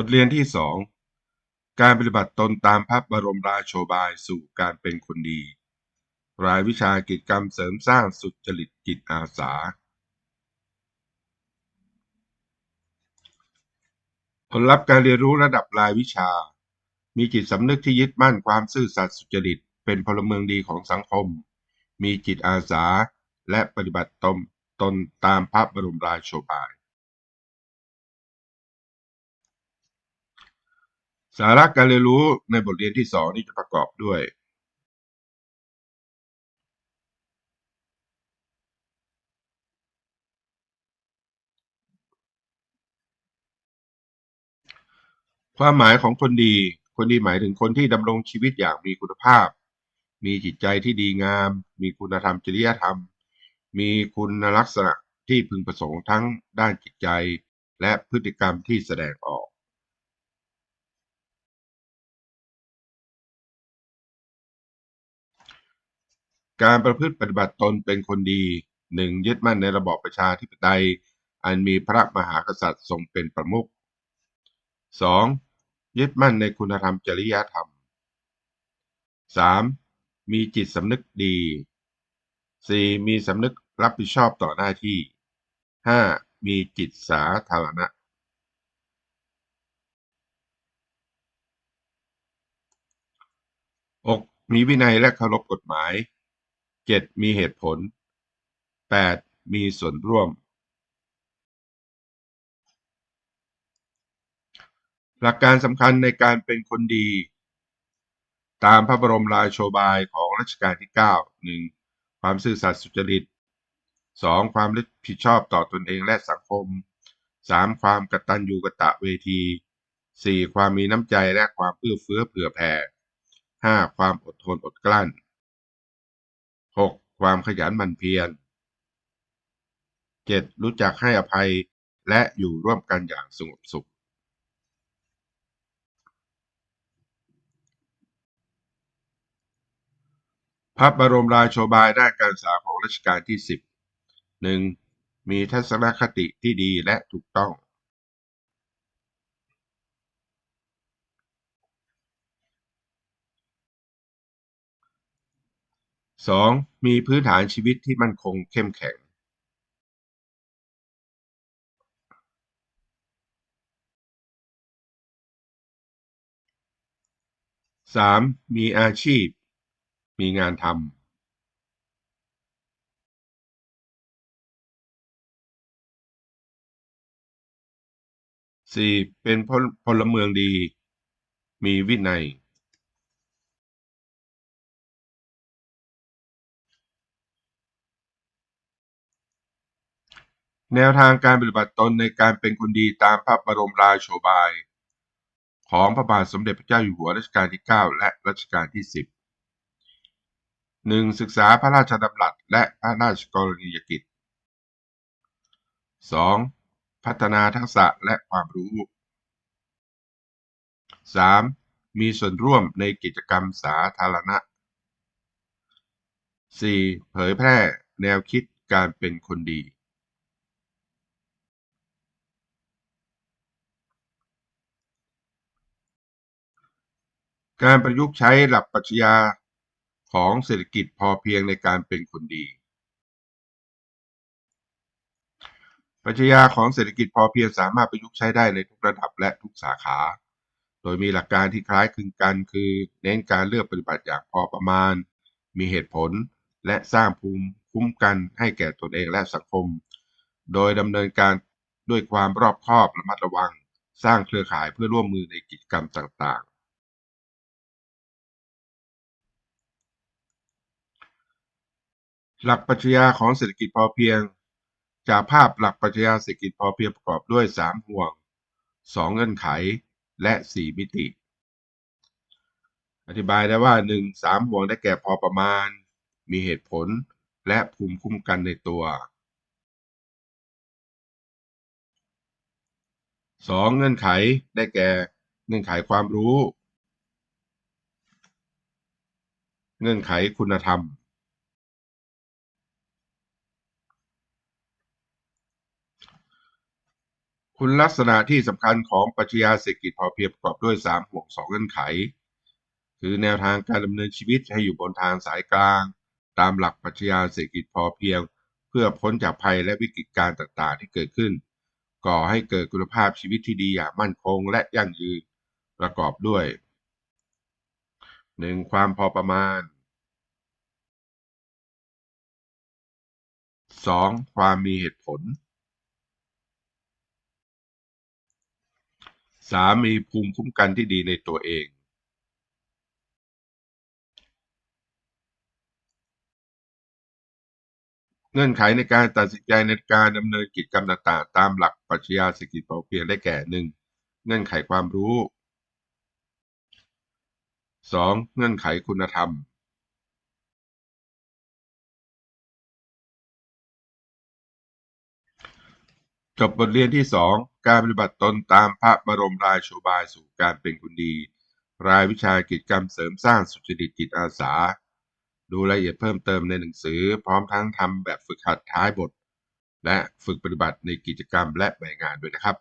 บทเรียนที่สองการปฏิบัติตนตามพระบรมราโชบายสู่การเป็นคนดี รายวิชากิจกรรมเสริมสร้างสุจริตจิตอาสา ผลลัพธ์การเรียนรู้ระดับรายวิชา มีจิตสำนึกที่ยึดมั่นความซื่อสัตย์สุจริต เป็นพลเมืองดีของสังคม มีจิตอาสา และปฏิบัติตนตนตามพระบรมราโชบาย สาระการเรียนรู้ในบทเรียนที่สองนี้จะประกอบด้วย ความหมายของคนดี คนดีหมายถึงคนที่ดำรงชีวิตอย่างมีคุณภาพ มีจิตใจที่ดีงาม มีคุณธรรมจริยธรรม มีคุณลักษณะที่พึงประสงค์ทั้งด้านจิตใจ และพฤติกรรมที่แสดงออก การประพฤติปฏิบัติตนเป็นคนดีหนึ่งยึดมั่นในระบอบประชาธิปไตย อันมีพระมหากษัตริย์ทรงเป็นประมุขสองยึดมั่นในคุณธรรมจริยธรรมสามมีจิตสำนึกดีสี่มีสำนึกรับผิดชอบต่อหน้าที่ห้ามีจิตสาธารณะอกมีวินัยและเคารพกฎหมาย เจ็ดมีเหตุผลแปดมีส่วนร่วม หลักการสำคัญในการเป็นคนดี ตามพระบรมราโชบายของรัชกาลที่ 9 1. ความซื่อสัตย์สุจริต 2. ความรับผิดชอบต่อตนเองและสังคม 3. ความกตัญญูกตะเวที 4. ความมีน้ำใจและความเอื้อเฟื้อเผื่อแผ่ 5. ความอดทนอดกลั้น 6. ความขยันหมั่นเพียร 7. รู้จักให้อภัยและอยู่ร่วมกันอย่างสงบสุขพระบรมราโชบายด้านการศึกษาของรัชกาลที่ 10 1. มีทัศนคติที่ดีและถูกต้อง 2. มีพื้นฐานชีวิตที่มั่นคงเข้มแข็ง 3. มีอาชีพ มีงานทำ 4. เป็นพลพลเมืองดี มีวินัย แนวทางการปฏิบัติตนในการเป็นคนดีตามพระบรมราโชบาย ของพระบาทสมเด็จพระเจ้าอยู่หัวรัชกาลที่ 9 และรัชกาลที่ 10 1. ศึกษาพระราชดำรัสและพระราชกรณียกิจ 2. พัฒนาทักษะและความรู้ 3. มีส่วนร่วมในกิจกรรมสาธารณะ 4. เผยแพร่แนวคิดการเป็นคนดี การประยุกต์ใช้หลักปรัชญาของเศรษฐกิจพอเพียงในการเป็นคนดี ปรัชญาของเศรษฐกิจพอเพียงสามารถประยุกต์ใช้ได้ในทุกระดับและทุกสาขา โดยมีหลักการที่คล้ายคลึงกัน คือเน้นการเลือกปฏิบัติอย่างพอประมาณ มีเหตุผล และสร้างภูมิคุ้มกันให้แก่ตนเองและสังคม โดยดำเนินการด้วยความรอบคอบระมัดระวัง สร้างเครือข่ายเพื่อร่วมมือในกิจกรรมต่างๆ หลักปรัชญาของเศรษฐกิจพอเพียง จากภาพหลักปรัชญาเศรษฐกิจพอเพียงประกอบด้วย 3 ห่วง 2 เงื่อนไข และ 4 มิติ อธิบายได้ว่า 1. 3 ห่วงได้แก่พอประมาณ มีเหตุผล และภูมิคุ้มกันในตัว 2. เงื่อนไขได้แก่เงื่อนไขความรู้ เงื่อนไขคุณธรรม คุณลักษณะที่สำคัญของปรัชญาเศรษฐกิจพอเพียงประกอบด้วย 3 ห่วง 2 เงื่อนไข คือแนวทางการดำเนินชีวิตให้อยู่บนทางสายกลาง ตามหลักปรัชญาเศรษฐกิจพอเพียง เพื่อพ้นจากภัยและวิกฤตการณ์ต่างๆ ที่เกิดขึ้น ก่อให้เกิดคุณภาพชีวิตที่ดีอย่างมั่นคงและยั่งยืนประกอบด้วย 1. ความพอประมาณ 2. ความมีเหตุผล 3. มีภูมิคุ้มกันที่ดีในตัวเองเงื่อนไขในการตัดสินใจในการดำเนินกิจกรรมต่างๆ ตามหลักปรัชญาเศรษฐกิจพอเพียงได้แก่ 1. เงื่อนไขความรู้ 2. เงื่อนไขคุณธรรม จบบทเรียนที่ 2 การปฏิบัติตนตามพระบรมราโชบายสู่การเป็นคนดี รายวิชากิจกรรมเสริมสร้างสุจริตจิตอาสา ดูรายละเอียดเพิ่มเติมในหนังสือ พร้อมทั้งทำแบบฝึกหัดท้ายบท และฝึกปฏิบัติในกิจกรรมและใบงานด้วยนะครับ